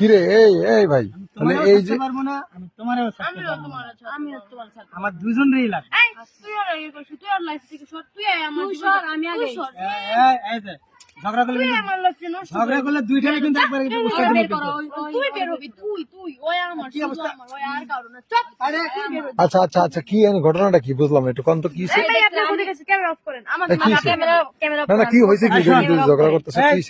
কিরে এই এই ভাই। তোমারও এই যে পারব না আমি তোমারও আমিও। তোমার আমিও তোমার সাথে আমার দুজনেরই লাগে এই তুই আর করছিস তুই আর লাইফ থেকে সর তুই আয় আমার সর, আমি আগে এই, এই যে, ঝগড়া করলে ঝগড়া করলে দুইটারে কিন্তু একবারে কিন্তু উস্কাই ওরা দিলে বের করো কিন্তু। ওই- ওই- তুই বের হবি তুই তুই ওই আমার কি অবস্থা? ওই আর কারও না। চুপ। আরে, আচ্ছা আচ্ছা আচ্ছা কি ঘটনাটা কি বুঝলাম একটু তো কি হয়েছে? এই ভাই আপনি কোথায় গেছেন ক্যামেরা অফ করেন। আমার কি হয়েছে? ক্যামেরা ক্যামেরা না না কি হয়েছে কি আচ্ছা, ঝগড়া করতেছো কি এই,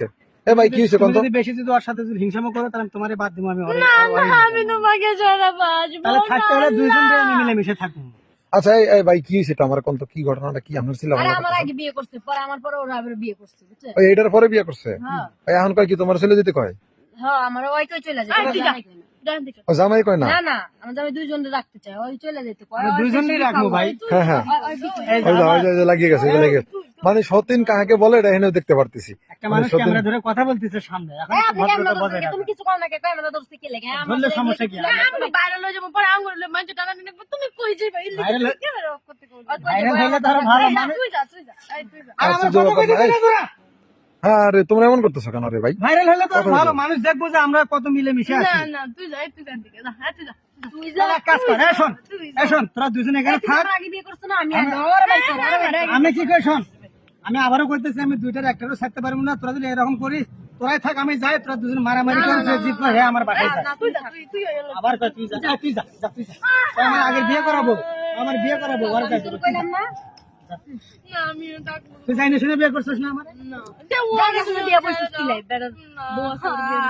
এ ভাই কি হয়েছে কোন যদি বেশি যদি ওর সাথে যদি হিংসামো করো তাহলে তোমারে বাদ দিব আমি না না আমি তোমাকে ছাড়া বাঁচবো তাহলে থাকতে হলে দুইজন না। আমি মিলেমিশে থাকব আচ্ছা এই ভাই কি হয়েছে এটা? আমার কোন তো কি ঘটনাটা কি? আপনার ছিল আমার আমার আগে বিয়ে করছে পরে আমার পরে ওরা আবার বিয়ে করছে এটার পরে বিয়ে করছে? হ্যাঁ। এখন কয় কি তোমার ছেলে যেতে কয়? হ্যাঁ আমার ওই কই চলে যায় এই, ওরা তুই যা। জামাই কই না। জান দেখো ও জামাই কয় না? না না আমার জামাই দুইজন রাখতে চাই ওই চলে যেতে কয় আমরা রাখব ভাই। হ্যাঁ হ্যাঁ। ওই- ওই বিয়ে- এই যে ওই যে, আমার- ওই যে, ওই যে লাগিয়ে গেছে। লাগিয়ে মানে সতীন কাহাকে বলে এটা এখানে দেখতে পারতেছি। একটা মানে মানুষ সতীন ক্যামেরা ধরে কথা বলতেছে সামনে। তুমি কিছু ক্যামেরা ধরছে কি লাগে আমার সমস্যা কি? আমি ভাইরাল যাব পরে আঙ্গুর মানুষ টানা টানি তুমি কই যাইবা? Viral ক্যামেরা অফ করতে কই ওই কই ভাইরাল যাব, হইলে আমার তো আরও ধরে- ভালো এই, তুই যা তুই যা এই তুই যা। আর আমার কথা ব্যাপার না, তোরা? হ্যাঁ রে তোমরা এমন করতেছো কেন রে ভাই? ভাইরাল হলে তো ভালো মানুষ দেখব যে আমরা কত মিলেমিশে না আছি। না তুই যা এই তুই যা দিকে যা হ্যাঁ তুই যা। তুই যা, কাজ কর এই শোন তোরা দুজনে এখানে থাক। আমার আগে বিয়ে করছ না আমি ভাই কি কই শোন আমি আবারও করতেছি আমি দুইটার একটারও ছাড়তে পারব না তোরা যদি এরকম করিস তোরাই থাক আমি যাই তোরা দুজন মারামারি করে যে জিতলো হে আমার বাসায় না তুই যা তুই তুই এলো আবার তুই যা তুই যা যা, তুই যা। আমার আগে বিয়ে করাবো আমার বিয়ে করাবো ওর কাছে না না আমি ডাকবো তুই জানি শুনে বিয়ে করছিস না আমার? না। জানি শুনে বিয়ে বসছিস কি লাই, বেটার বউ আছে ওর বিয়ে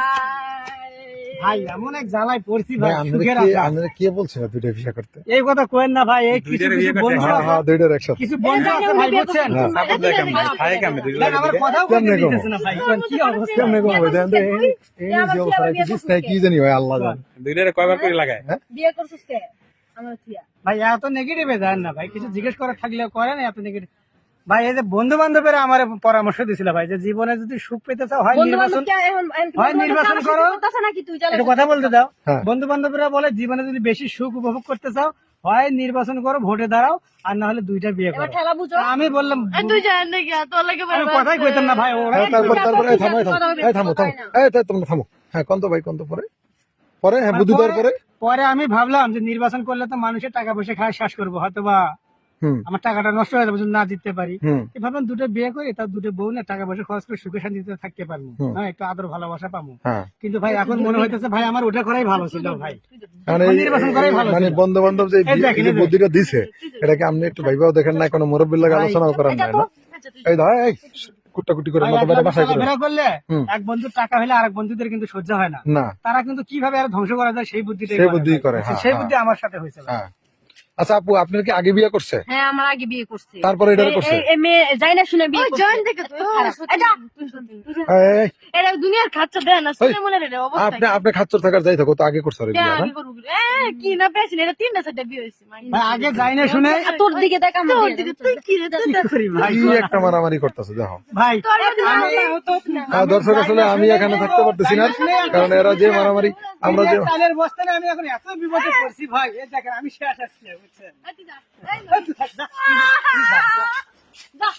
ভাই এমন এক জ্বালায় পড়ছি ভাই ভাই সুখের আপনারা কে বলছে দুইটা করতে? এই কথা কোয়েন না ভাই এই কিছু কিছু বন্ধু হ্যাঁ হ্যাঁ দুইটার একসাথে। কিছু বন্ধু আছে ভাই বুঝছেন? হ্যাঁ। দেখ, আমার কথাও কেমনে কইতে না ভাই? কি অবস্থা? কেমনে কম হয় জানেন এই এই যে অবস্থা কি? জানি হয় আল্লাহ জানে। দুইটারে কয়বার করে লাগায়? বিয়ে করছিস কে? আমার থিয়া ভাই এত নেগেটিভে যান না ভাই কিছু জিজ্ঞেস করার থাকলেও করেন এত নেগেটিভ ভাই এই যে বন্ধু বান্ধবেরা আমার পরামর্শ দিছিল ভাই যে জীবনে যদি সুখ পেতে চাও হয় নির্বাচন হয় নির্বাচন করো। একটু কথা বলতে দাও। হ্যাঁ। বন্ধু বান্ধবরা বলে জীবনে যদি বেশি সুখ উপভোগ করতে চাও হয় নির্বাচন করো ভোটে দাঁড়াও আর না হলে দুইটা বিয়ে এবার করো। আমি বললাম কথাই কইতাম না ভাই ওরা হ্যাঁ তারপর তারপর থামো থামো থামো থামো তোমরা থামো। হ্যাঁ কোন তো ভাই কন্ত তো পরে। পরে হ্যাঁ বুদ্ধি দেওয়ার পরে পরে আমি ভাবলাম যে নির্বাচন করলে তো মানুষের টাকা পয়সা খায় শ্বাস করব হয়তো বা আমার টাকাটা নষ্ট হয়ে যাবে যদি না জিততে পারি। ভাবলাম দুটো বিয়ে করি তার দুটো বউ না টাকা পয়সা খরচ করে সুখে শান্তিতে থাকতে পারব। হ্যাঁ একটু আদর ভালোবাসা পাবো। হ্যাঁ। কিন্তু ভাই এখন মনে হইতেছে ভাই আমার ওটা করাই ভালো ছিল ভাই। মানে এই- নির্বাচন করাই ভালো মানে বন্ধু বান্ধব যে এই দেখেন, যে এই বুদ্ধিটা দিছে এটাকে আপনি একটু ভাইবাও দেখেন না কোনো মুরব্বীর লাগে আলোচনাও করেন না না? এই ধর এই কুটাকুটি করে মতো একবার বাসায় করে। করলে এক বন্ধুর টাকা হলে আরেক বন্ধুদের কিন্তু সহ্য হয় না। না। তারা কিন্তু কীভাবে আর ধ্বংস করা যায় সেই বুদ্ধিটা সেই বুদ্ধি করে, হ্যাঁ, সেই হ্যাঁ। বুদ্ধি আমার সাথে হয়েছে হ্যাঁ। আচ্ছা আপু আপনার কি আগে বিয়ে করছে? হ্যাঁ আমার আগে বিয়ে করছে। তারপরে এটা করছে? এই- এই মেয়ে যাই না শুনে বিয়ে করছে। জয়েন থেকে এটা এটা দুনিয়ার খাচ্চা দেয় না শুনে মনে রে অবস্থা আপনি আপনি খাচ্চর থাকার যাই থাকো তো আগে করছে ওরে হ্যাঁ? আগে করব এ কি না পেয়েছি এটা তিনটা চারটা বিয়ে হয়েছে ভাই আগে যাই না শুনে তোর দিকে দেখ আমার তোর দিকে তুই কি রে তুই করি ভাই কি একটা মারামারি করতেছে দেখো ভাই আমি হ্যাঁ, দর্শক আসলে আমি এখানে থাকতে পারতেছি না কারণ এরা যে মারামারি আমরা যে চালের বস্তা নিয়ে আমি এখন এত বিপদে পড়ছি ভাই এই দেখেন আমি শেষ আসছি বুঝছেন যা এই তুই থাক, যা। যা